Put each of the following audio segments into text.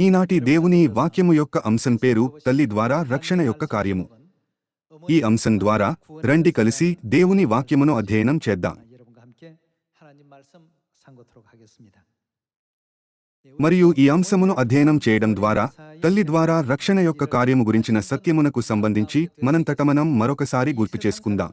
ఈనాటి దేవుని వాక్యము యొక్క అంశం పేరు తల్లి ద్వారా రక్షణ యొక్క కార్యము. ఈ అంశం ద్వారా రండి కలిసి దేవుని వాక్యమును అధ్యయనం చేద్దాం. మరియు ఈ అంశమును అధ్యయనం చేయడం ద్వారా తల్లి ద్వారా రక్షణ యొక్క కార్యము గురించిన సత్యమునకు సంబంధించి మనంతటమనం మరొకసారి గుర్తు చేసుకుందాం.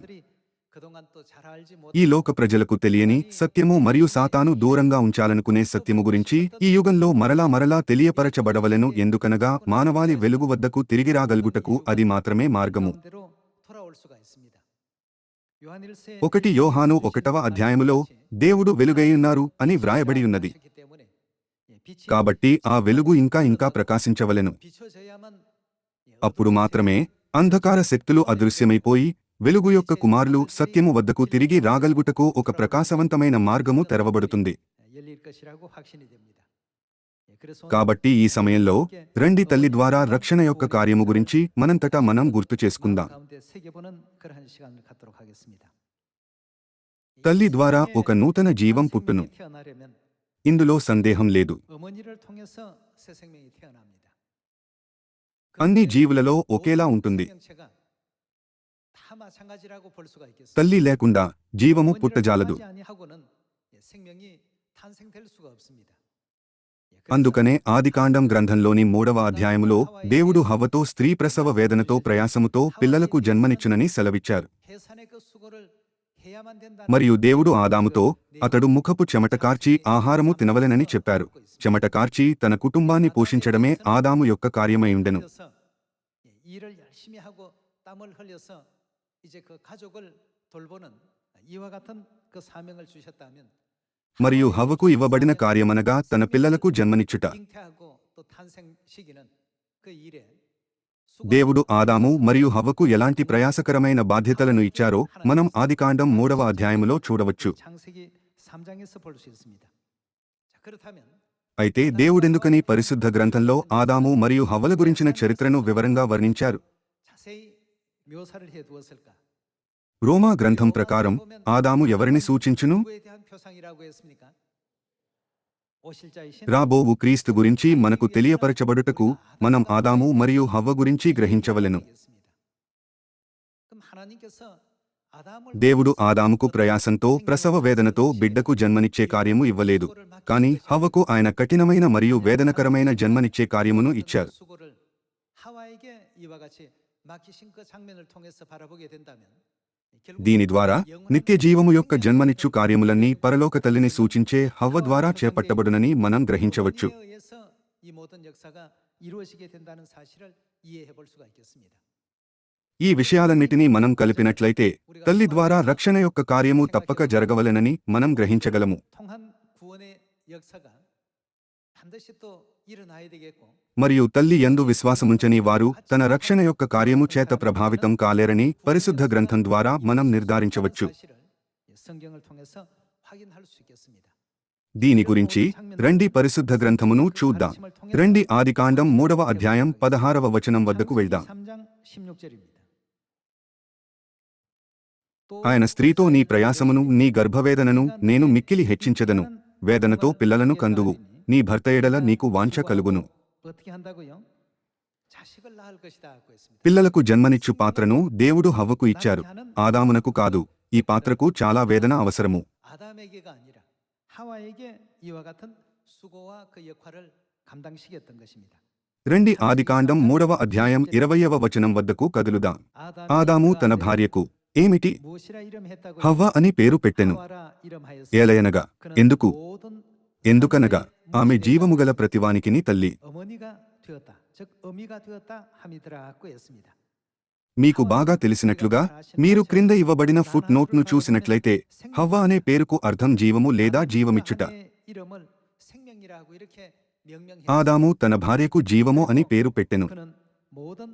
ఈ లోక ప్రజలకు తెలియని సత్యము మరియు సాతాను దూరంగా ఉంచాలనుకునే సత్యము గురించి ఈ యుగంలో మరలా మరలా తెలియపరచబడవలను ఎందుకనగా మానవాళి వెలుగు వద్దకు తిరిగి రాగలుగుటకు అది మాత్రమే మార్గము. ఒకటి యోహాను ఒకటవ అధ్యాయములో దేవుడు వెలుగైయున్నారు అని వ్రాయబడియున్నది. కాబట్టి ఆ వెలుగు ఇంకా ఇంకా ప్రకాశించవలెను. అప్పుడు మాత్రమే అంధకార శక్తులు అదృశ్యమైపోయి వెలుగు యొక్క కుమారులు సత్యము వద్దకు తిరిగి రాగలుగుటకు ఒక ప్రకాశవంతమైన మార్గము తెరవబడుతుంది. కాబట్టి ఈ సమయంలో రండి తల్లి ద్వారా రక్షణ యొక్క కార్యము గురించి మనంతటా మనం గుర్తు చేసుకుందాం. తల్లి ద్వారా ఒక నూతన జీవం పుట్టును. ఇందులో సందేహం లేదు. అన్ని జీవులలో ఒకేలా ఉంటుంది. తల్లి లేకుండా జీవము పుట్టజాలదు అందుకనే ఆదికాండం గ్రంథంలోని మూడవ అధ్యాయములో దేవుడు హవ్వతో స్త్రీ ప్రసవ వేదనతో ప్రయాసముతో పిల్లలకు జన్మనిచ్చునని సెలవిచ్చారు మరియు దేవుడు ఆదాముతో అతడు ముఖపు చెమటకార్చి ఆహారము తినవలెనని చెప్పారు చెమటకార్చి తన కుటుంబాన్ని పోషించడమే ఆదాము యొక్క కార్యమైయుండెను ఉండెను 흘려서, 예, 일을 열심히 하고 땀을 흘려서 이제 그 가족을 돌보는 이와 같은 그 사명을 주셨다면 మరియు హవ్వకు ఇవ్వబడిన కార్యమనగా తన పిల్లలకు జన్మనిచ్చుట 잉태하고 또 탄생 시기는 그 일에 దేవుడు ఆదాము మరియు హవ్వకు ఎలాంటి ప్రయాసకరమైన బాధ్యతలను ఇచ్చారో మనం ఆదికాండం మూడవ అధ్యాయములో చూడవచ్చు 창세기 3장에서 볼 수 있습니다. 자, 그렇다면 అయితే దేవుడెందుకని పరిశుద్ధ గ్రంథంలో ఆదాము మరియు హవ్వల గురించిన చరిత్రను వివరంగా వర్ణించారు రోమా గ్రంథం ప్రకారం ఆదాము ఎవరిని సూచించును రాబోవు క్రీస్తు గురించి మనకు తెలియపరచబడుటకు మనం ఆదాము మరియు హవ్వ గురించి గ్రహించవలెను దేవుడు ఆదాముకు ప్రయాసంతో ప్రసవ వేదనతో బిడ్డకు జన్మనిచ్చే కార్యము ఇవ్వలేదు కాని హవ్వకు ఆయన కఠినమైన మరియు వేదనకరమైన జన్మనిచ్చే కార్యమును ఇచ్చారు దీని ద్వారా నిత్య జీవము యొక్క జన్మనిచ్చు కార్యములన్నీ పరలోక తల్లిని సూచించే హవ్వ ద్వారా చేపట్టబడునని మనం గ్రహించవచ్చు. ఈ విషయాలన్నిటినీ మనం కలిపినట్లయితే తల్లి ద్వారా రక్షణ యొక్క కార్యము తప్పక జరగవలెనని మనం గ్రహించగలము. మరియు తల్లి ఎందు విశ్వాసముంచని వారు తన రక్షణ యొక్క కార్యము చేత ప్రభావితం కాలేరని పరిశుద్ధ గ్రంథం ద్వారా మనం నిర్ధారించవచ్చు. దీని గురించి రండి పరిశుద్ధ గ్రంథమును చూద్దాం. రండి ఆదికాండం మూడవ అధ్యాయం పదహారవ వచనం వద్దకు వెళ్దాం. ఆయన స్త్రీతో నీ ప్రయాసమును నీ గర్భవేదనను నేను మిక్కిలి హెచ్చించదను. వేదనతో పిల్లలను కందువు. నీ భర్త ఎడల నీకు వాంఛ కలుగును. పిల్లలకు జన్మనిచ్చు పాత్రను దేవుడు హవ్వకు ఇచ్చారు. ఆదామునకు కాదు ఈ పాత్రకు చాలా వేదన అవసరము. రెండి ఆదికాండం మూడవ అధ్యాయం ఇరవయవ వచనం వద్దకు కదులుదా. ఆదాము తన భార్యకు ఏమిటి? హవ్వ అని పేరు పెట్టెను. ఏలయనగా ఎందుకు? ఎందుకనగా ఆమె జీవముగల ప్రతివానికి తల్లి. మీకు బాగా తెలిసినట్లుగా మీరు క్రింద ఇవ్వబడిన ఫుట్ నోట్ను చూసినట్లయితే హవ్వ అనే పేరుకు అర్థం జీవము లేదా జీవమిచ్చుట. ఆదాము తన భార్యకు జీవము అని పేరు పెట్టెను.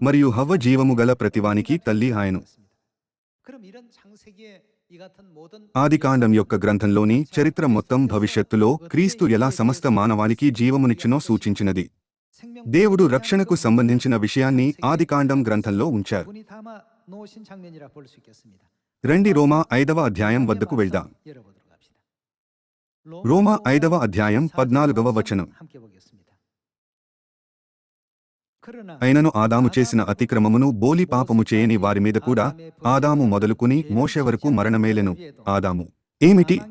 మరియు హవ్వ జీవము గల ప్రతివానికి తల్లి ఆయను. ఆదికాండం యొక్క గ్రంథంలోని చరిత్ర మొత్తం భవిష్యత్తులో క్రీస్తు ఎలా సమస్త మానవానికి జీవమునిచ్చునో సూచించినది. దేవుడు రక్షణకు సంబంధించిన విషయాన్ని ఆదికాండం గ్రంథంలో ఉంచారు. రండి రోమా ఐదవ అధ్యాయం వద్దకు వెళ్దాం. రోమా ఐదవ అధ్యాయం పద్నాలుగవ వచనం. అయినను ఆదాము చేసిన అతిక్రమమును బోలి పాపము చేయని వారి మీద కూడా ఆదాము మొదలుకుని మోషే వరకు మరణమేలెను ఆదాము. ఏమిటి?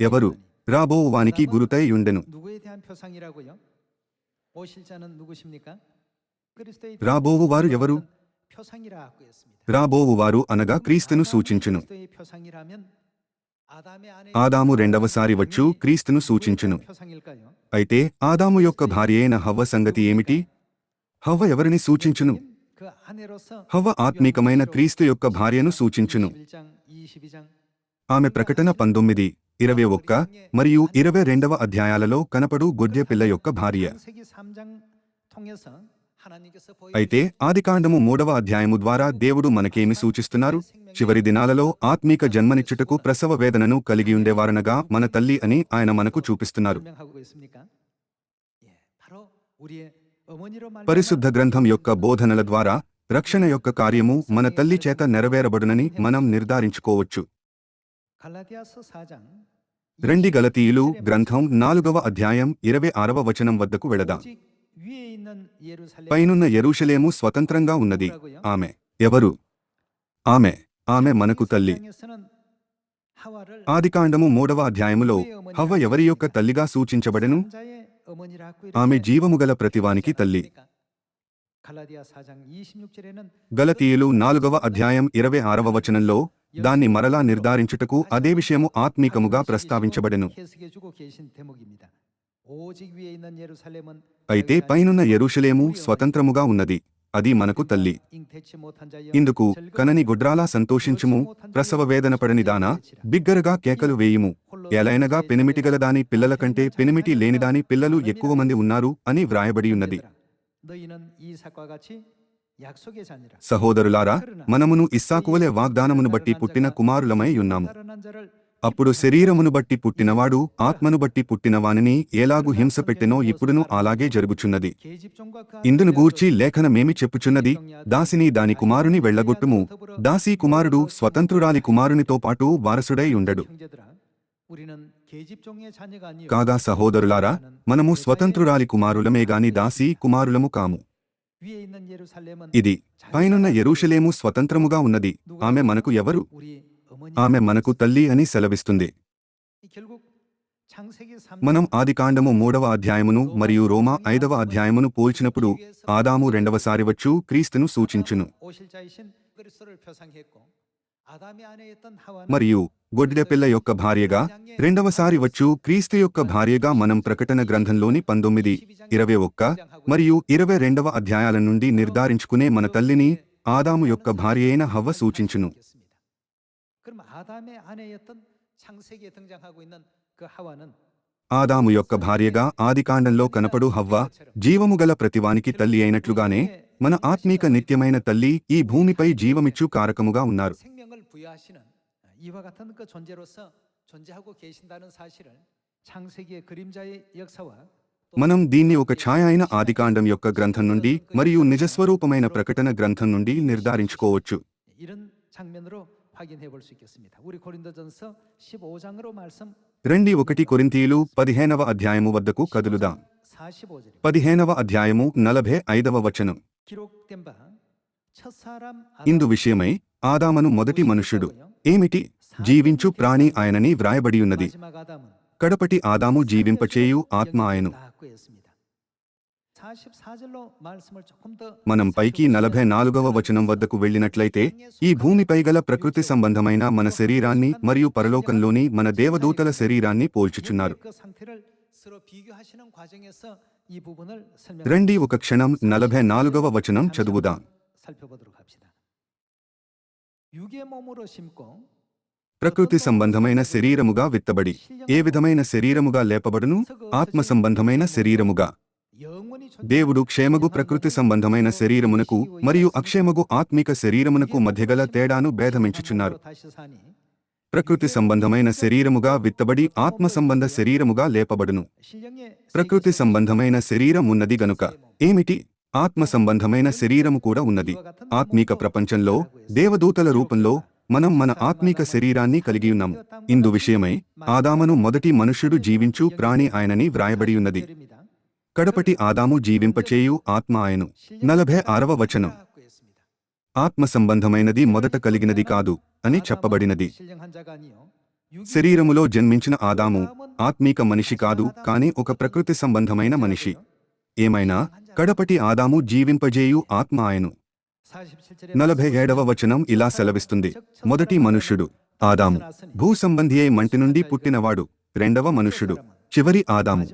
ఎవరు? రాబోవానికి గురుతై ఉండెను రాబోవు వారు ఎవరు? రాబోవు వారు అనగా క్రీస్తును సూచించును. ఆదాము రెండవసారి వచ్చు క్రీస్తును సూచించును. అయితే ఆదాము యొక్క భార్య అయిన హవ్వ సంగతి ఏమిటి? హవ్వ ఎవరిని సూచించును? హవ్వ ఆత్మీకమైన క్రీస్తు యొక్క భార్యను సూచించును. ఆమె ప్రకటన పంతొమ్మిది ఇరవై ఒక్క మరియు ఇరవై రెండవ అధ్యాయాలలో కనపడు గొడ్డెపిల్ల యొక్క భార్య. అయితే ఆదికాండము మూడవ అధ్యాయము ద్వారా దేవుడు మనకేమి సూచిస్తున్నారు? చివరి దినాలలో ఆత్మీక జన్మనిచ్చుటకు ప్రసవ వేదనను కలిగి ఉండేవారనగా మన తల్లి అని ఆయన మనకు చూపిస్తున్నారు. పరిశుద్ధ గ్రంథం యొక్క బోధనల ద్వారా రక్షణ యొక్క కార్యము మన తల్లి చేత నెరవేరబడునని మనం నిర్ధారించుకోవచ్చు. రెండి గలతీయులు గ్రంథం నాలుగవ అధ్యాయం ఇరవై ఆరవ వచనం వద్దకు వెళదా. పైనున్న ఎరుషలేము స్వతంత్రంగా ఉన్నది. ఆమె. ఎవరు? ఆమె. ఆమె మనకు తల్లి. ఆదికాండము మూడవ అధ్యాయములో హవ్వ ఎవరి యొక్క తల్లిగా సూచించబడెను? ఆమె జీవము గల ప్రతివానికి తల్లి. గలతీయులు నాలుగవ అధ్యాయం ఇరవై ఆరవ వచనంలో దాన్ని మరలా నిర్ధారించుటకు అదే విషయము ఆత్మీకముగా ప్రస్తావించబడెను. అయితే పైనున్న ఎరుషలేము స్వతంత్రముగా ఉన్నది. అది మనకు తల్లి. ఇందుకు కనని గుడ్రాలా సంతోషించుము ప్రసవ వేదన పడనిదానా బిగ్గరగా కేకలు వేయుము. ఎలైనగా పెనిమిటిగలదాని పిల్లల కంటే పెనిమిటి లేనిదాని పిల్లలు ఎక్కువ మంది ఉన్నారు అని వ్రాయబడియున్నది సహోదరులారా మనమును ఇస్సాకువలే వాగ్దానమును బట్టి పుట్టిన కుమారులమై ఉన్నాము. అప్పుడు శరీరమును బట్టి పుట్టినవాడు ఆత్మను బట్టి పుట్టినవానిని ఎలాగు హింస పెట్టెనో ఇప్పుడును అలాగే జరుగుచున్నది. ఇందును గూర్చి లేఖనమేమి చెప్పుచున్నది? దాసిని దాని కుమారుని వెళ్ళగొట్టుము దాసి కుమారుడు స్వతంత్రురాలి కుమారునితో పాటు వారసుడై ఉండడు. కాగా సహోదరులారా? మనము స్వతంత్రురాలి కుమారులమే గాని దాసీ కుమారులము కాము. ఇది పైనున్న ఎరుషలేము స్వతంత్రముగా ఉన్నది. ఆమె మనకు ఎవరు? ఆమె మనకు తల్లి అని సెలవిస్తుంది. మనం ఆదికాండము మూడవ అధ్యాయమును మరియు రోమా ఐదవ అధ్యాయమును పోల్చినప్పుడు ఆదాము రెండవసారి వచ్చు క్రీస్తును సూచించును. మరియు గొడ్డెపిల్ల యొక్క భార్యగా రెండవసారి వచ్చు క్రీస్తు యొక్క భార్యగా మనం ప్రకటన గ్రంథంలోని పంతొమ్మిది ఇరవై ఒక్క మరియు ఇరవై రెండవ అధ్యాయాల నుండి నిర్ధారించుకునే మన తల్లిని ఆదాము యొక్క భార్య అయిన హవ్వ సూచించును. 그럼 아담의 아내였던 창세기에 등장하고 있는 그 하와는 ఆదాము యొక్క భార్యగా ఆదికాండంలో కనపడు హవ్వ జీవము గల ప్రతివానికి తల్లి అయినట్లుగానే మన ఆత్మీక నిత్యమైన తల్లి ఈ భూమిపై జీవమిచ్చు కారకముగా ఉన్నారు 생명을 부여하시는 이와 같은 그 존재로서 존재하고 계신다는 사실을 창세기의 그림자의 역사와 또 మనం దీన్ని ఒక ఛాయ అయిన ఆదికాండం యొక్క గ్రంథం నుండి మరియు నిజస్వరూపమైన ప్రకటన గ్రంథం నుండి నిర్ధారించుకోవచ్చు రండి ఒకటి కొరింతీయులు పదిహేనవ అధ్యాయము వద్దకు కదులుదాం. పదిహేనవ అధ్యాయము నలభై ఐదవ వచనం. ఇందు విషయమై ఆదామను మొదటి మనుష్యుడు. ఏమిటి? జీవించు ప్రాణి ఆయనని వ్రాయబడియున్నది కడపటి ఆదాము జీవింపచేయు ఆత్మ ఆయను. మనం పైకి నలభై నాలుగవ వచనం వద్దకు వెళ్ళినట్లయితే ఈ భూమిపై గల ప్రకృతి సంబంధమైన మన శరీరాన్ని మరియు పరలోకంలోని మన దేవదూతల శరీరాన్ని పోల్చుచున్నారు. రండి ఒక క్షణం నలభై నాలుగవ వచనం చదువుదాం. ప్రకృతి సంబంధమైన శరీరముగా విత్తబడి ఏ విధమైన శరీరముగా లేపబడును? ఆత్మ సంబంధమైన శరీరముగా. దేవుడు క్షేమగు ప్రకృతి సంబంధమైన శరీరమునకు మరియు అక్షేమగు ఆత్మిక శరీరమునకు మధ్యగల తేడాను భేదమించుచున్నారు. ప్రకృతి సంబంధమైన శరీరముగా విత్తబడి ఆత్మ సంబంధ శరీరముగా లేపబడును. ప్రకృతి సంబంధమైన శరీరం ఉన్నది గనుక ఏమిటి? ఆత్మ సంబంధమైన శరీరము కూడా ఉన్నది. ఆత్మీక ప్రపంచంలో దేవదూతల రూపంలో మనం మన ఆత్మీక శరీరాన్ని కలిగి ఉన్నాం. ఇందు విషయమై ఆదామను మొదటి మనుష్యుడు జీవించు ప్రాణి ఆయనని వ్రాయబడి ఉన్నది. కడపటి ఆదాము జీవింపచేయు ఆత్మ ఆయను నలభై ఆరవ వచనం. ఆత్మ సంబంధమైనది మొదట కలిగినది కాదు అని చెప్పబడినది. శరీరములో జన్మించిన ఆదాము ఆత్మీక మనిషి కాదు కానీ ఒక ప్రకృతి సంబంధమైన మనిషి. ఏమైనా? కడపటి ఆదాము జీవింపజేయు ఆత్మ ఆయను నలభై ఏడవ వచనం ఇలా సెలవిస్తుంది. మొదటి మనుష్యుడు. ఆదాము. భూ సంబంధి మంటి నుండి పుట్టినవాడు. రెండవ మనుష్యుడు. చివరి ఆదాము.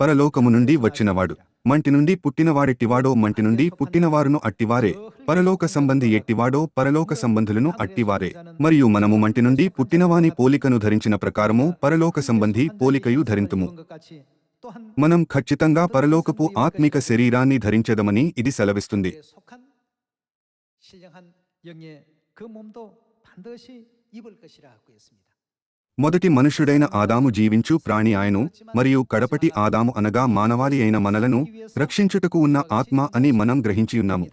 పరలోకము నుండి వచ్చినవాడు మంటి నుండి పుట్టినవాడెట్టివాడో మంటి నుండి పుట్టినవారును అట్టివారే పరలోక సంబంధి ఎట్టివాడో పరలోక సంబంధులను అట్టివారే మరియు మనము మంటి నుండి పుట్టినవాని పోలికను ధరించిన ప్రకారము పరలోక సంబంధి పోలికయు ధరింతుము మనం ఖచ్చితంగా పరలోకపు ఆత్మిక శరీరాన్ని ధరించెదమని ఇది సెలవిస్తుంది 속한 신령한 영의 그 몸도 반드시 입을 것이라 하고 있습니다. మొదటి మనుషుడైన ఆదాము జీవించు ప్రాణి ఆయను మరియు కడపటి ఆదాము అనగా మానవాళి అయిన మనలను రక్షించుటకు ఉన్న ఆత్మ అని మనం గ్రహించియున్నాము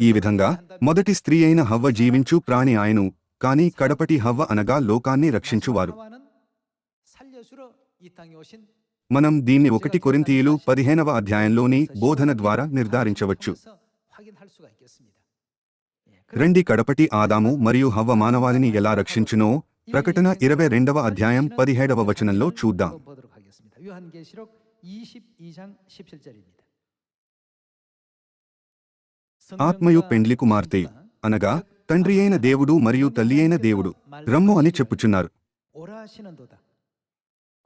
ఈ విధంగా మొదటి స్త్రీ అయిన హవ్వ జీవించు ప్రాణి ఆయను కాని కడపటి హవ్వ అనగా లోకాన్ని రక్షించువారు. మనం దీన్ని ఒకటి కొరింతీయులు పదిహేనవ అధ్యాయంలోని బోధన ద్వారా నిర్ధారించవచ్చు. రెండి కడపటి ఆదాము మరియు హవ్వ మానవాళిని ఎలా రక్షించునో ప్రకటన ఇరవై రెండవ అధ్యాయం పదిహేడవ వచనంలో చూద్దాం. ఆత్మయు పెండ్లి కుమార్తె అనగా తండ్రి అయిన దేవుడు మరియు తల్లి అయిన దేవుడు రమ్ము అని చెప్పుచున్నారు.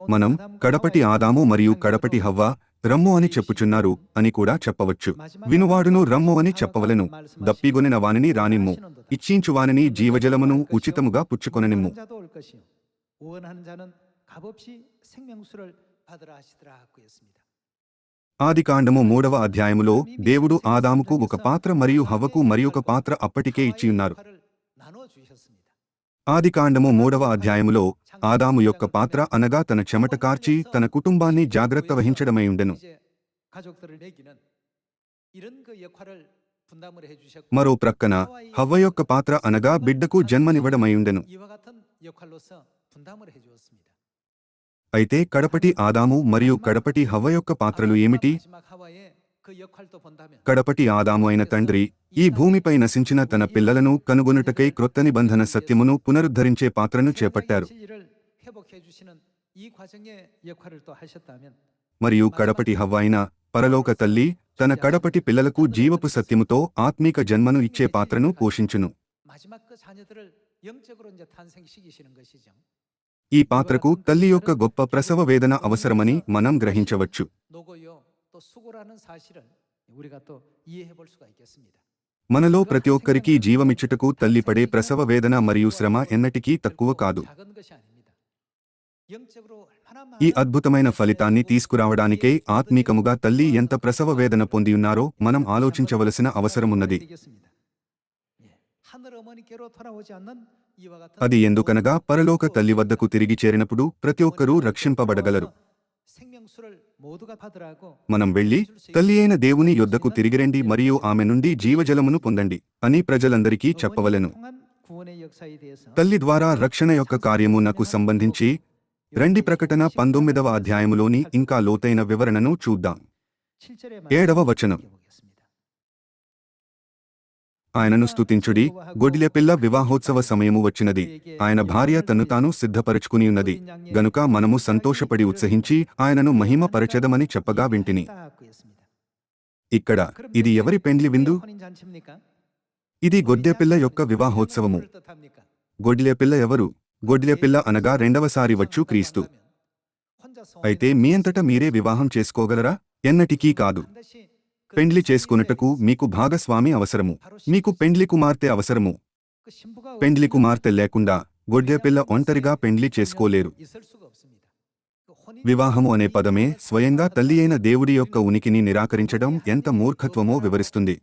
మనం కడపటి ఆదాము మరియు కడపటి హవ్వ రమ్ము అని చెప్పుచున్నారు అని కూడా చెప్పవచ్చు. వినువాడును రమ్ము అని చెప్పవలను. దప్పిగొనిన వానిని రానిమ్ము. ఇచ్చించువానిని జీవజలమును ఉచితముగా పుచ్చుకొననిమ్ము. ఆదికాండము మూడవ అధ్యాయములో దేవుడు ఆదాముకు ఒక పాత్ర మరియు హవ్వకు మరి ఒక పాత్ర అప్పటికే ఇచ్చియున్నారు. ఆదికాండము మూడవ అధ్యాయములో ఆదాము యొక్క పాత్ర అనగా తన చెమట కార్చి తన కుటుంబాన్ని జాగ్రత్త వహించడమై ఉండెను. మరో ప్రక్కన హవ్వ యొక్క పాత్ర అనగా బిడ్డకు జన్మనివ్వడమై ఉండెను. అయితే కడపటి ఆదాము మరియు కడపటి హవ్వ యొక్క పాత్రలు ఏమిటి? కడపటి ఆదాము అయిన తండ్రి ఈ భూమిపై నశించిన తన పిల్లలను కనుగొనుటకై క్రొత్త నిబంధన సత్యమును పునరుద్ధరించే పాత్రను చేపట్టారు. మరియు కడపటి హవ్వైన పరలోక తల్లి తన కడపటి పిల్లలకు జీవపు సత్యముతో ఆత్మీక జన్మను ఇచ్చే పాత్రను పోషించును. ఈ పాత్రకు తల్లి యొక్క గొప్ప ప్రసవ వేదన అవసరమని మనం గ్రహించవచ్చు. 또 수고라는 사실을 우리가 또 이해해 볼 수가 있겠습니다. మనలో ప్రతి ఒక్కరికి జీవమిచ్చుటకు తల్లి పడే ప్రసవ వేదన మరియు శ్రమ ఎన్నటికీ తక్కువ కాదు 작은 것이 아닙니다. 영적으로 얼마나 ఈ 많은 అద్భుతమైన ఫలితాన్ని తీసుకురావడానికే ఆత్మీకముగా తల్లి ఎంత ప్రసవ వేదన పొందియున్నారో మనం ఆలోచించవలసిన అవసరమున్నది 되겠습니다. 예, 하늘 어머니께로 돌아오지 않는 이와 같은 అది ఎందుకనగా పరలోక తల్లి వద్దకు తిరిగి చేరినప్పుడు ప్రతి ఒక్కరూ రక్షింపబడగలరు మనం వెళ్ళి తల్లి అయిన దేవుని యుద్ధకు తిరిగిరండి మరియు ఆమె నుండి జీవజలమును పొందండి అని ప్రజలందరికీ చెప్పవలను. తల్లి ద్వారా రక్షణ యొక్క కార్యము నాకు సంబంధించి రండి ప్రకటన పంతొమ్మిదవ అధ్యాయములోని ఇంకా లోతైన వివరణను చూద్దాం. ఏడవ వచనం. ఆయనను స్తుతించుడి. గొడిలె పిల్ల వివాహోత్సవ సమయము వచ్చినది. ఆయన భార్య తన్ను తాను సిద్ధపరచుకుని ఉన్నది. గనుక మనము సంతోషపడి ఉత్సహించి ఆయనను మహిమ పరచెదమని చెప్పగా వింటిని. ఇక్కడ ఇది ఎవరి పెండ్లి విందు? ఇది గొడ్డెపిల్ల యొక్క వివాహోత్సవము. గొడ్లెపిల్ల ఎవరు? గొడ్లెపిల్ల అనగా రెండవసారి వచ్చు క్రీస్తు. అయితే మీ అంతటా మీరే వివాహం చేసుకోగలరా? ఎన్నటికీ కాదు. పెండ్లి చేసుకొనుటకు మీకు భాగస్వామి అవసరము. మీకు పెండ్లి కుమార్తె అవసరము. పెండ్లి కుమార్తె లేకుండా గొడ్డె పిల్ల ఒంటరిగా పెండ్లి చేసుకోలేరు. వివాహము అనే పదమే స్వయంగా తల్లి అయిన దేవుడి యొక్క ఉనికిని నిరాకరించడం ఎంత మూర్ఖత్వమో వివరిస్తుంది.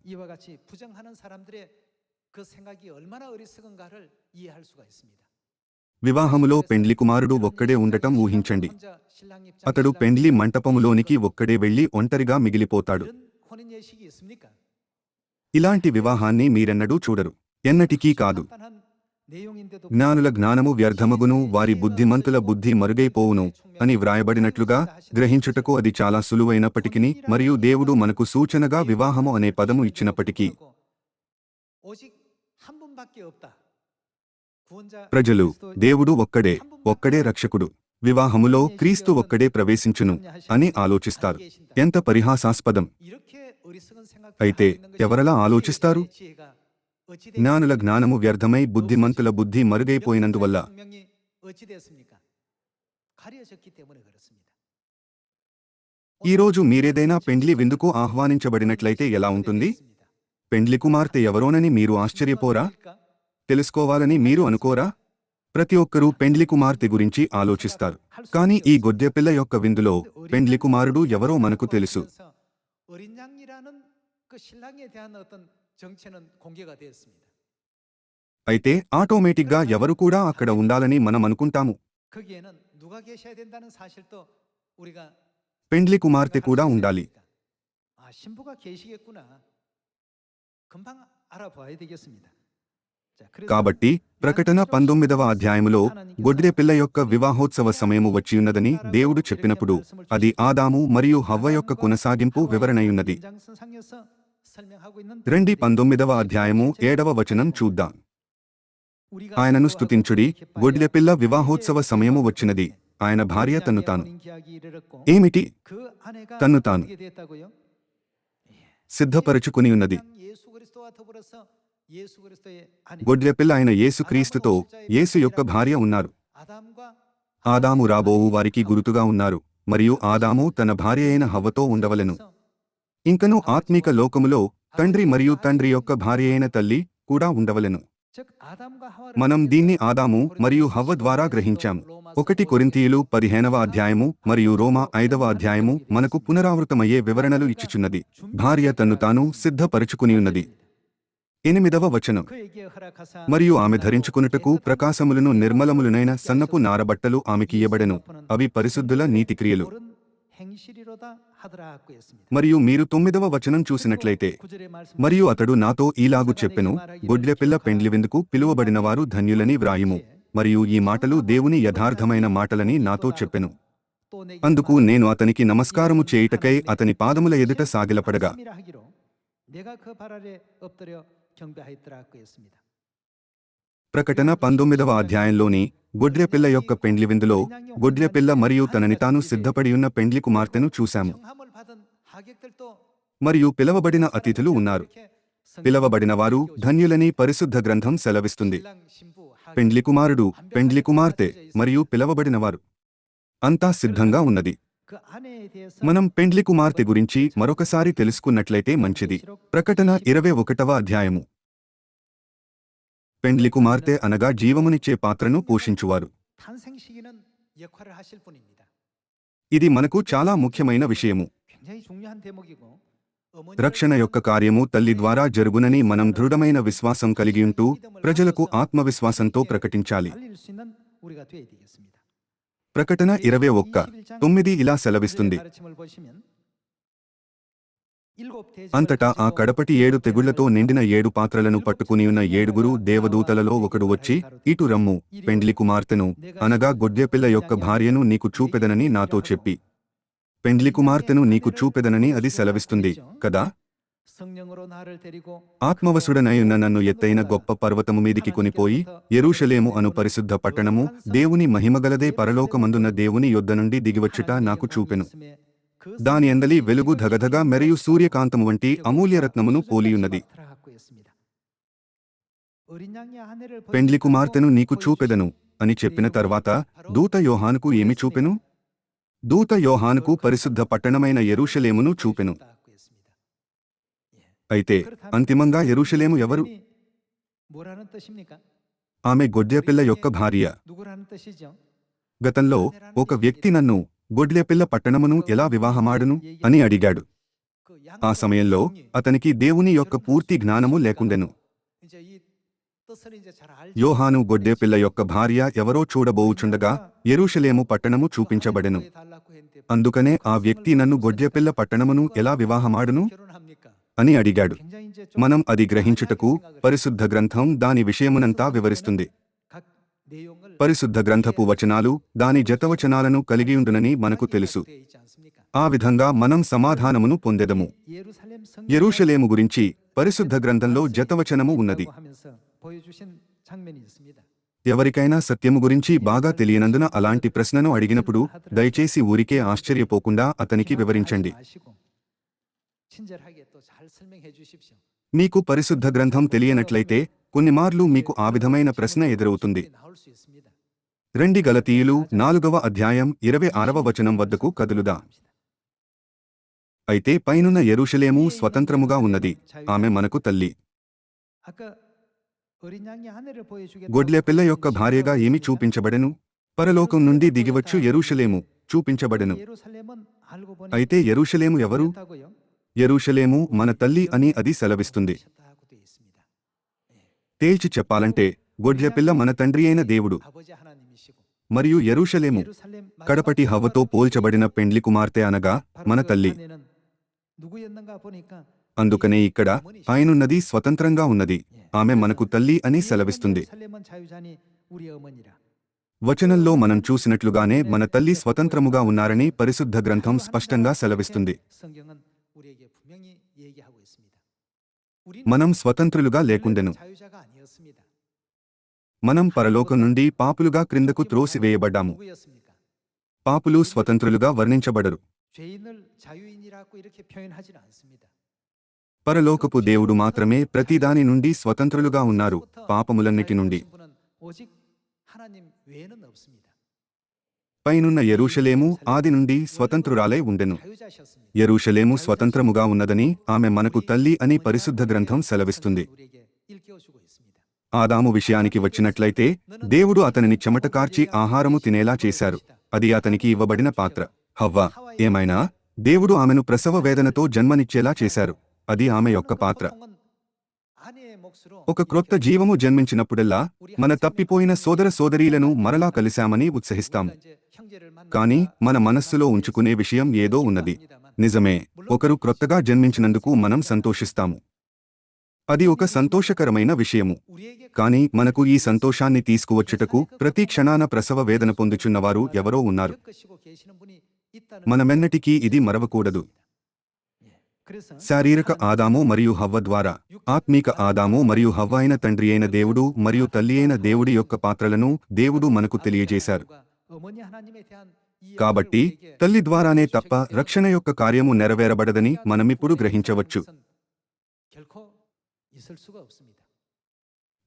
వివాహములో పెండ్లి కుమారుడు ఒక్కడే ఉండటం ఊహించండి. అతడు పెండ్లి మంటపములోనికి ఒక్కడే వెళ్ళి ఒంటరిగా మిగిలిపోతాడు. ఇలాంటి వివాహాన్ని మీరెన్నడూ చూడరు. ఎన్నటికీ కాదు. జ్ఞానుల జ్ఞానము వ్యర్థమగును వారి బుద్ధిమంతుల బుద్ధి మరుగైపోవును అని వ్రాయబడినట్లుగా గ్రహించుటకు అది చాలా సులువైనప్పటికీ మరియు దేవుడు మనకు సూచనగా వివాహము అనే పదము ఇచ్చినప్పటికీ. ప్రజలు దేవుడు ఒక్కడే ఒక్కడే రక్షకుడు. వివాహములో క్రీస్తు ఒక్కడే ప్రవేశించును అని ఆలోచిస్తారు. ఎంత పరిహాసాస్పదం. అయితే ఎవరలా ఆలోచిస్తారు? జ్ఞానుల జ్ఞానము వ్యర్థమై బుద్ధిమంతుల బుద్ధి మరుగైపోయినందువల్ల ఈరోజు మీరేదైనా పెండ్లి విందుకు ఆహ్వానించబడినట్లయితే ఎలా ఉంటుంది? పెండ్లి కుమార్తె ఎవరోనని మీరు ఆశ్చర్యపోరా? తెలుసుకోవాలని మీరు అనుకోరా? ప్రతి ఒక్కరూ పెండ్లి కుమార్తె గురించి ఆలోచిస్తారు. కానీ ఈ గొద్దెపిల్ల యొక్క విందులో పెండ్లి కుమారుడు ఎవరో మనకు తెలుసు. 어린 양이라는 그 신랑에 대한 어떤 정체는 공개가 되었습니다. అయితే ఆటోమేటిక్గా ఎవరు కూడా అక్కడ ఉండాలని మనం అనుకుంటాము 거기에는 누가 계셔야 된다는 사실도 우리가 పెండ్లి కుమార్తె కూడా ఉండాలి 아 신부가 계시겠구나. 금방 알아봐야 되겠습니다. కాబట్టి ప్రకటన పంతొమ్మిదవ అధ్యాయములో గొడ్రె పిల్ల యొక్క వివాహోత్సవ సమయము వచ్చియున్నదని దేవుడు చెప్పినప్పుడు అది ఆదాము మరియు హవ్వ యొక్క కొనసాగింపు వివరణయున్నది. రెండి పంతొమ్మిదవ అధ్యాయము ఏడవ వచనం చూద్దాం. ఆయనను స్తుతించుడి గొడ్రె పిల్ల వివాహోత్సవ సమయము వచ్చినది. ఆయన భార్య తన్ను తాను ఏమిటి? తన్ను తాను సిద్ధపరచుకుని ఉన్నది గొడ్రెపిల్ల అయిన యేసుక్రీస్తుతో యేసు యొక్క భార్య ఉన్నారు. ఆదాము రాబోవు వారికి గురుతుగా ఉన్నారు. మరియు ఆదాము తన భార్య అయిన హవ్వతో ఉండవలను. ఇంకను ఆత్మిక లోకములో తండ్రి మరియు తండ్రి యొక్క భార్య అయిన తల్లి కూడా ఉండవలను. మనం దీన్ని ఆదాము మరియు హవ్వ ద్వారా గ్రహించాము. ఒకటి కొరింతీయులు పదిహేనవ అధ్యాయము మరియు రోమా ఐదవ అధ్యాయము మనకు పునరావృతమయ్యే వివరణలు ఇచ్చుచున్నది. భార్య తన్ను తాను సిద్ధపరుచుకుని ఉన్నది ఎనిమిదవ వచనం. మరియు ఆమె ధరించుకున్నటకు ప్రకాశములను నిర్మలములనైన సన్నపు నారబట్టలు ఆమెకి ఇయ్యబడెను. అవి పరిశుద్ధుల నీతిక్రియలు. మరియు మీరు తొమ్మిదవ వచనం చూసినట్లయితే మరియు అతడు నాతో ఈలాగు చెప్పెను గొడ్లెపిల్ల పెండ్లి పిలువబడినవారు పిలువబడిన వారు ధన్యులని వ్రాయుము. మరియు ఈ మాటలు దేవుని యథార్థమైన మాటలని నాతో చెప్పెను. అందుకు నేను అతనికి నమస్కారము చేయుటకై అతని పాదముల ఎదుట సాగిలపడగా ప్రకటన పంతొమ్మిదవ అధ్యాయంలోని గొడ్రెపిల్ల యొక్క పెండ్లి విందులో గొడ్రెపిల్ల మరియు తనని తాను సిద్ధపడి ఉన్న పెండ్లి కుమార్తెను చూశాము మరియు పిలవబడిన అతిథులు ఉన్నారు పిలవబడిన వారు ధన్యులని పరిశుద్ధ గ్రంథం సెలవిస్తుంది పెండ్లి కుమారుడు పెండ్లి కుమార్తె మరియు పిలవబడినవారు అంతా సిద్ధంగా ఉన్నది మనం పెండ్లి కుమార్తె గురించి మరొకసారి తెలుసుకున్నట్లయితే మంచిది. ప్రకటన ఇరవై ఒకటవ అధ్యాయము. పెండ్లి కుమార్తె అనగా జీవమునిచ్చే పాత్రను పోషించువారు. ఇది మనకు చాలా ముఖ్యమైన విషయము. రక్షణ యొక్క కార్యము తల్లి ద్వారా జరుగునని మనం దృఢమైన విశ్వాసం కలిగి ఉంటూ ప్రజలకు ఆత్మవిశ్వాసంతో ప్రకటించాలి. ప్రకటన ఇరవై ఒక్క. తొమ్మిది ఇలా సెలవిస్తుంది. అంతటా ఆ కడపటి ఏడు తెగుళ్ళతో నిండిన ఏడు పాత్రలను పట్టుకుని ఉన్న ఏడుగురు దేవదూతలలో ఒకడు వచ్చి ఇటు రమ్ము పెండ్లి కుమార్తెను అనగా గొడ్డెపిల్ల యొక్క భార్యను నీకు చూపెదనని నాతో చెప్పి. పెండ్లి కుమార్తెను నీకు చూపెదనని అది సెలవిస్తుంది కదా? ఆత్మవసుడనయున్న నన్ను ఎత్తైన గొప్ప పర్వతము మీదికి కొనిపోయి ఎరుషలేము అను పరిశుద్ధ పట్టణము దేవుని మహిమగలదే పరలోకమందున్న దేవుని యొద్ద నుండి దిగివచ్చుట నాకు చూపెను దాని ఎందలి వెలుగు ధగధగా మెరయు సూర్యకాంతము వంటి అమూల్యరత్నమును పోలియున్నది పెండ్లి కుమార్తెను నీకు చూపెదను అని చెప్పిన తర్వాత దూత యోహానుకు ఏమి చూపెను దూత యోహానుకు పరిశుద్ధ పట్టణమైన ఎరుషలేమును చూపెను అయితే అంతిమంగా ఎరుషలేము ఎవరు? ఆమె గొడ్లెపిల్ల యొక్క భార్య. గతంలో ఒక వ్యక్తి నన్ను గొడ్లెపిల్ల పట్టణమును ఎలా వివాహమాడును అని అడిగాడు. ఆ సమయంలో అతనికి దేవుని యొక్క పూర్తి జ్ఞానము లేకుండెను. యోహాను గొడ్డేపిల్ల యొక్క భార్య ఎవరో చూడబోవుచుండగా ఎరుషలేము పట్టణము చూపించబడెను. అందుకనే ఆ వ్యక్తి నన్ను గొడ్డెపిల్ల పట్టణమును ఎలా వివాహమాడును? అని అడిగాడు. మనం అది గ్రహించుటకు పరిశుద్ధ గ్రంథం దాని విషయమునంతా వివరిస్తుంది. పరిశుద్ధ గ్రంథపు వచనాలు దాని జతవచనాలను కలిగియుండునని మనకు తెలుసు. ఆ విధంగా మనం సమాధానమును పొందెదము. ఎరూషలేము గురించి పరిశుద్ధ గ్రంథంలో జతవచనము ఉన్నది. ఎవరికైనా సత్యము గురించి బాగా తెలియనందున అలాంటి ప్రశ్నను అడిగినప్పుడు దయచేసి ఊరికే ఆశ్చర్యపోకుండా అతనికి వివరించండి. మీకు పరిశుద్ధ గ్రంథం తెలియనట్లయితే కొన్నిమార్లు మీకు ఆ విధమైన ప్రశ్న ఎదురవుతుంది. రెండి గలతీయులు నాలుగవ అధ్యాయం ఇరవై ఆరవ వచనం వద్దకు కదులుదా? అయితే పైనున్న ఎరుషలేము స్వతంత్రముగా ఉన్నది. ఆమె మనకు తల్లి. గొడ్లె పిల్ల యొక్క భార్యగా ఏమి చూపించబడెను? పరలోకం నుండి దిగివచ్చు ఎరుషలేము చూపించబడెను. అయితే ఎరుషలేము ఎవరు? ఎరుషలేము మన తల్లి అని అది సెలవిస్తుంది. తేల్చి చెప్పాలంటే గొడ్లపిల్ల మన తండ్రి అయిన దేవుడు. మరియు ఎరుషలేము కడపటి హవ్వతో పోల్చబడిన పెండ్లి కుమార్తె అనగా మన తల్లి. అందుకనే ఇక్కడ ఆయనున్నది స్వతంత్రంగా ఉన్నది. ఆమె మనకు తల్లి అని సెలవిస్తుంది. వచనంలో మనం చూసినట్లుగానే మన తల్లి స్వతంత్రముగా ఉన్నారని పరిశుద్ధ గ్రంథం స్పష్టంగా సెలవిస్తుంది. మనం స్వతంత్రులుగా లేకుండెను. మనం పరలోకం నుండి పాపులుగా క్రిందకు త్రోసివేయబడ్డాము పాపులు స్వతంత్రులుగా వర్ణించబడరు. పరలోకపు దేవుడు మాత్రమే ప్రతిదాని నుండి స్వతంత్రులుగా ఉన్నారు. పాపములన్నిటి నుండి. పైనున్న ఎరూషలేము ఆది నుండి స్వతంత్రురాలై ఉండెను. ఎరూషలేము స్వతంత్రముగా ఉన్నదని ఆమె మనకు తల్లి అని పరిశుద్ధ గ్రంథం సెలవిస్తుంది. ఆదాము విషయానికి వచ్చినట్లయితే దేవుడు అతనిని చెమటకార్చి ఆహారము తినేలా చేశారు. అది అతనికి ఇవ్వబడిన పాత్ర. హవ్వ! ఏమైనా? దేవుడు ఆమెను ప్రసవ వేదనతో జన్మనిచ్చేలా చేశారు. అది ఆమె యొక్క పాత్ర. ఒక క్రొత్త జీవము జన్మించినప్పుడల్లా మన తప్పిపోయిన సోదర సోదరీలను మరలా కలిశామని ఉత్సహిస్తాం. కాని మన మనస్సులో ఉంచుకునే విషయం ఏదో ఉన్నది. నిజమే ఒకరు క్రొత్తగా జన్మించినందుకు మనం సంతోషిస్తాము. అది ఒక సంతోషకరమైన విషయము. కానీ మనకు ఈ సంతోషాన్ని తీసుకువచ్చుటకు ప్రతి క్షణాన ప్రసవ వేదన పొందుచున్నవారు ఎవరో ఉన్నారు. మనమెన్నటికీ ఇది మరవకూడదు. శారీరక ఆదాము మరియు హవ్వ ద్వారా ఆత్మీక ఆదాము మరియు హవ్వ అయిన తండ్రి అయిన దేవుడు మరియు తల్లి అయిన దేవుడి యొక్క పాత్రలను దేవుడు మనకు తెలియజేశారు. కాబట్టి తల్లి ద్వారానే తప్ప రక్షణ యొక్క కార్యము నెరవేరబడదని మనమిప్పుడు గ్రహించవచ్చు.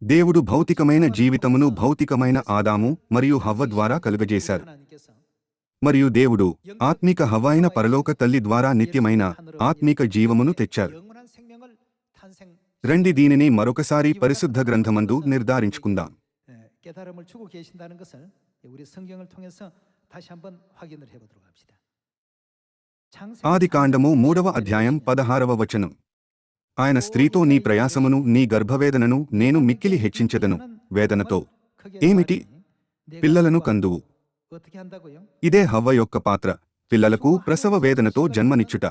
దేవుడు భౌతికమైన జీవితమును భౌతికమైన ఆదాము మరియు హవ్వ ద్వారా కలుగజేశారు. మరియు దేవుడు ఆత్మిక హవాయిన పరలోక తల్లి ద్వారా నిత్యమైన ఆత్మిక జీవమును తెచ్చారు. రండి దీనిని మరొకసారి పరిశుద్ధ గ్రంథమందు నిర్ధారించుకుందాం. ఆది కాండము మూడవ అధ్యాయం పదహారవ వచనం. ఆయన స్త్రీతో నీ ప్రయాసమును నీ గర్భవేదనను నేను మిక్కిలి హెచ్చించదను. వేదనతో. ఏమిటి? పిల్లలను కందువు. ఇదే హవ్వ యొక్క పాత్ర. పిల్లలకు ప్రసవ వేదనతో జన్మనిచ్చుట.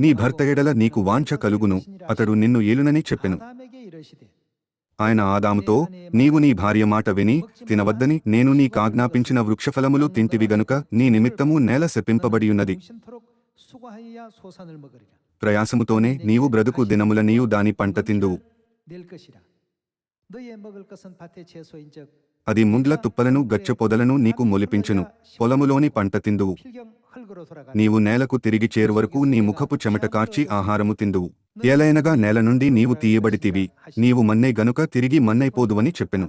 నీ భర్త ఎడల నీకు వాంఛ కలుగును. అతడు నిన్ను ఏలునని చెప్పెను. ఆయన ఆదాముతో నీవు నీ భార్య మాట విని తినవద్దని నేను నీ కాజ్ఞాపించిన వృక్షఫలములు తింటివి గనుక నీ నిమిత్తము నేల శపింపబడియున్నది ప్రయాసముతోనే నీవు బ్రతుకు దినముల నీవు దాని పంట తిందువు. అది ముండ్ల తుప్పలను గచ్చపొదలను నీకు మొలిపించును. పొలములోని పంట తిందువు. నీవు నేలకు తిరిగి చేరువరకు నీ ముఖపు చెమట కార్చి ఆహారము తిందువు. ఏలైనగా నేల నుండి నీవు తీయబడితివి. నీవు మన్నై గనుక తిరిగి మన్నైపోదువని చెప్పెను.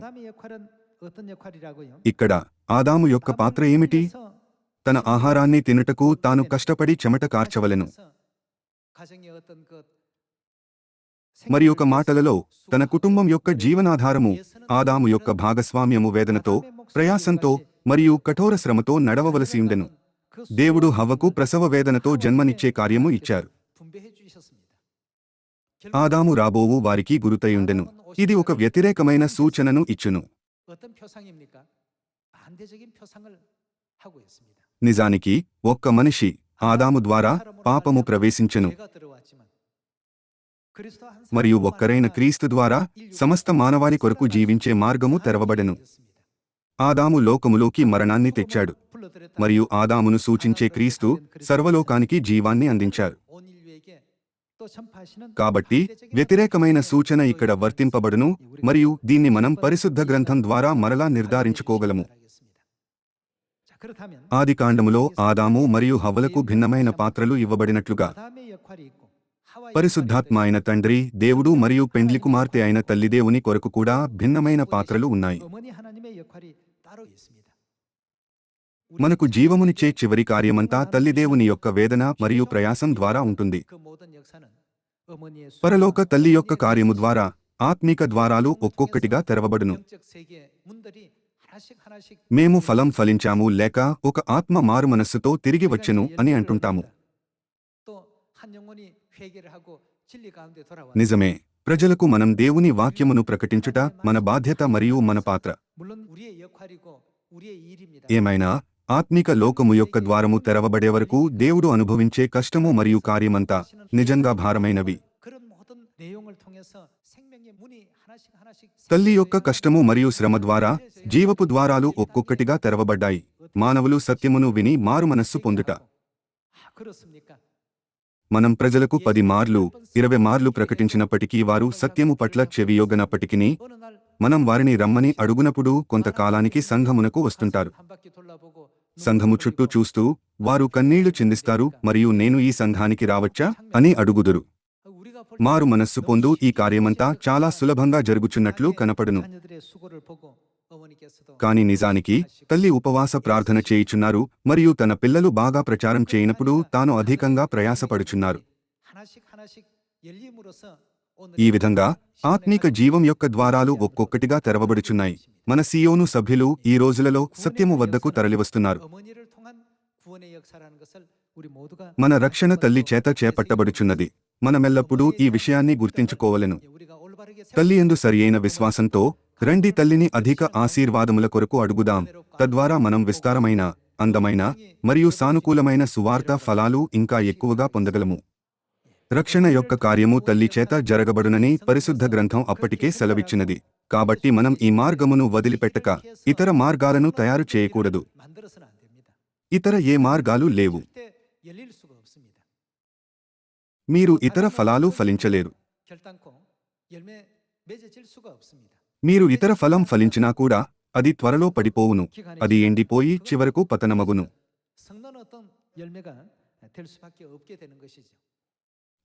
ఇక్కడ ఆదాము యొక్క పాత్ర ఏమిటి? తన ఆహారాన్ని తినుటకు తాను కష్టపడి చెమట కార్చవలెను. మరి ఒక మాటలలో తన కుటుంబం యొక్క జీవనాధారము ఆదాము యొక్క భాగస్వామ్యము వేదనతో ప్రయాసంతో మరియు కఠోర శ్రమతో నడవవలసి ఉండెను. దేవుడు హవ్వకు ప్రసవ వేదనతో జన్మనిచ్చే కార్యము ఇచ్చారు. ఆదాము రాబోవు వారికి గురుతయుండెను ఇది ఒక వ్యతిరేకమైన సూచనను ఇచ్చును. నిజానికి ఒక్క మనిషి ఆదాము ద్వారా పాపము ప్రవేశించెను. మరియు ఒక్కరైన క్రీస్తు ద్వారా సమస్త మానవాళి కొరకు జీవించే మార్గము తెరవబడెను. ఆదాము లోకములోకి మరణాన్ని తెచ్చాడు. మరియు ఆదామును సూచించే క్రీస్తు సర్వలోకానికి జీవాన్ని అందించారు. కాబట్టి వ్యతిరేకమైన సూచన ఇక్కడ వర్తింపబడును మరియు దీన్ని మనం పరిశుద్ధ గ్రంథం ద్వారా మరలా నిర్ధారించుకోగలము. ఆదికాండములో ఆదాము మరియు హవలకు భిన్నమైన పాత్రలు ఇవ్వబడినట్లుగా పరిశుద్ధాత్మ అయిన తండ్రి దేవుడు మరియు పెండ్లి కుమార్తె అయిన తల్లిదేవుని కొరకు కూడా భిన్నమైన పాత్రలు ఉన్నాయి. మనకు జీవమునిచే చివరి కార్యమంతా తల్లిదేవుని యొక్క వేదన మరియు ప్రయాసం ద్వారా ఉంటుంది. పరలోక తల్లి యొక్క కార్యము ద్వారా ఆత్మిక ద్వారాలు ఒక్కొక్కటిగా తెరవబడును. మేము ఫలం ఫలించాము లేక ఒక ఆత్మ మారు మనస్సుతో తిరిగి వచ్చెను అని అంటుంటాము. నిజమే. ప్రజలకు మనం దేవుని వాక్యమును ప్రకటించుట మన బాధ్యత మరియు మన పాత్ర. ఏమైనా? ఆత్మిక లోకము యొక్క ద్వారము తెరవబడే వరకు దేవుడు అనుభవించే కష్టము మరియు కార్యమంతా నిజంగా భారమైనవి. తల్లి యొక్క కష్టము మరియు శ్రమ ద్వారా జీవపు ద్వారాలు ఒక్కొక్కటిగా తెరవబడ్డాయి. మానవులు సత్యమును విని మారు మనస్సు పొందుట. మనం ప్రజలకు పది మార్లు ఇరవై మార్లు ప్రకటించినప్పటికీ వారు సత్యము పట్ల చెవియోగనప్పటికీ మనం వారిని రమ్మని అడుగునప్పుడు కొంతకాలానికి సంఘమునకు వస్తుంటారు. సంఘము చుట్టూ చూస్తూ వారు కన్నీళ్ళు చిందిస్తారు మరియు నేను ఈ సంఘానికి రావచ్చా? అని అడుగుదురు. మారు మనస్సు పొందు ఈ కార్యమంతా చాలా సులభంగా జరుగుచున్నట్లు కనపడును. కాని నిజానికి తల్లి ఉపవాస ప్రార్థన చేయుచున్నారు మరియు తన పిల్లలు బాగా ప్రచారం చేయనప్పుడు తాను అధికంగా ప్రయాసపడుచున్నారు. ఈ విధంగా ఆత్మీక జీవం యొక్క ద్వారాలు ఒక్కొక్కటిగా తెరవబడుచున్నాయి. మన సీయోను సభ్యులు ఈ రోజులలో సత్యము వద్దకు తరలివస్తున్నారు. మన రక్షణ తల్లి చేత చేపట్టబడుచున్నది. మనమెల్లప్పుడూ ఈ విషయాన్ని గుర్తించుకోవలను. తల్లి ఎందు సరియైన విశ్వాసంతో రండి తల్లిని అధిక ఆశీర్వాదముల కొరకు అడుగుదాం. తద్వారా మనం విస్తారమైన అందమైన మరియు సానుకూలమైన సువార్త ఫలాలు ఇంకా ఎక్కువగా పొందగలము. రక్షణ యొక్క కార్యము తల్లి చేత జరగబడునని పరిశుద్ధ గ్రంథం అప్పటికే సెలవిచ్చినది. కాబట్టి మనం ఈ మార్గమును వదిలిపెట్టక ఇతర మార్గాలను తయారు చేయకూడదు. ఇతర ఏ మార్గాలు లేవు. మీరు ఇతర ఫలాలు ఫలించలేరు. మీరు ఇతర ఫలం ఫలించినా కూడా అది త్వరలో పడిపోవును. అది ఎండిపోయి చివరకు పతనమగును.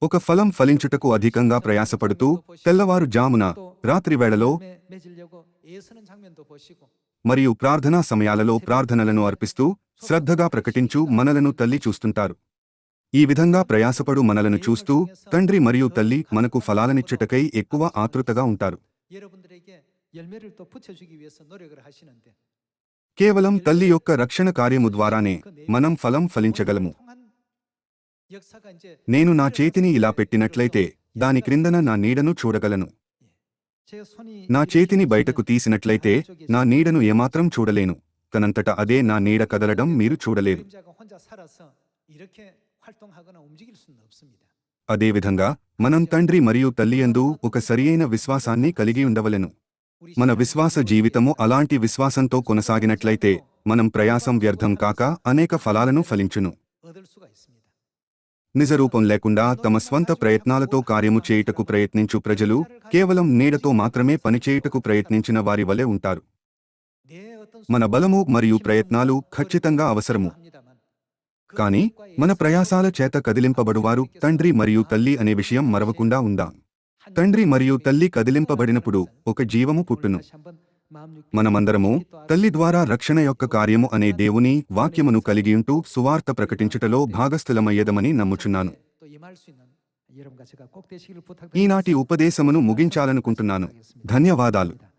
ఒక ఫలం ఫలించుటకు అధికంగా ప్రయాసపడుతూ తెల్లవారు జామున రాత్రివేళలో మరియు ప్రార్థనా సమయాలలో ప్రార్థనలను అర్పిస్తూ శ్రద్ధగా ప్రకటించు మనలను తల్లి చూస్తుంటారు. ఈ విధంగా ప్రయాసపడు మనలను చూస్తూ తండ్రి మరియు తల్లి మనకు ఫలాలనిచ్చుటకై ఎక్కువ ఆతృతగా ఉంటారు. కేవలం తల్లి యొక్క రక్షణ కార్యము ద్వారానే మనం ఫలం ఫలించగలము నేను నా చేతిని ఇలా పెట్టినట్లయితే దాని క్రిందన నా నీడను చూడగలను నా చేతిని బయటకు తీసినట్లయితే నా నీడను ఏమాత్రం చూడలేను తనంతట అదే నా నీడ కదలడం మీరు చూడలేరు అదేవిధంగా మనం తండ్రి మరియు తల్లియందు ఒక సరియైన విశ్వాసాన్ని కలిగి ఉండవలెను మన విశ్వాస జీవితము అలాంటి విశ్వాసంతో కొనసాగినట్లయితే మనం ప్రయాసం వ్యర్థం కాక అనేక ఫలాలను ఫలించును. నిజరూపం లేకుండా తమ స్వంత ప్రయత్నాలతో కార్యము చేయుటకు ప్రయత్నించు ప్రజలు కేవలం నీడతో మాత్రమే పనిచేయుటకు ప్రయత్నించిన వారి వలె ఉంటారు. మన బలము మరియు ప్రయత్నాలు ఖచ్చితంగా అవసరము. కానీ మన ప్రయాసాల చేత కదిలింపబడువారు తండ్రి మరియు తల్లి అనే విషయం మరవకుండా ఉందా? తండ్రి మరియు తల్లి కదిలింపబడినప్పుడు ఒక జీవము పుట్టును. మనమందరము తల్లి ద్వారా రక్షణ యొక్క కార్యము అనే దేవుని వాక్యమును కలిగియుంటూ సువార్త ప్రకటించుటలో భాగస్థులమయ్యదమని నమ్ముచున్నాను. ఈనాటి ఉపదేశమును ముగించాలనుకుంటున్నాను. ధన్యవాదాలు.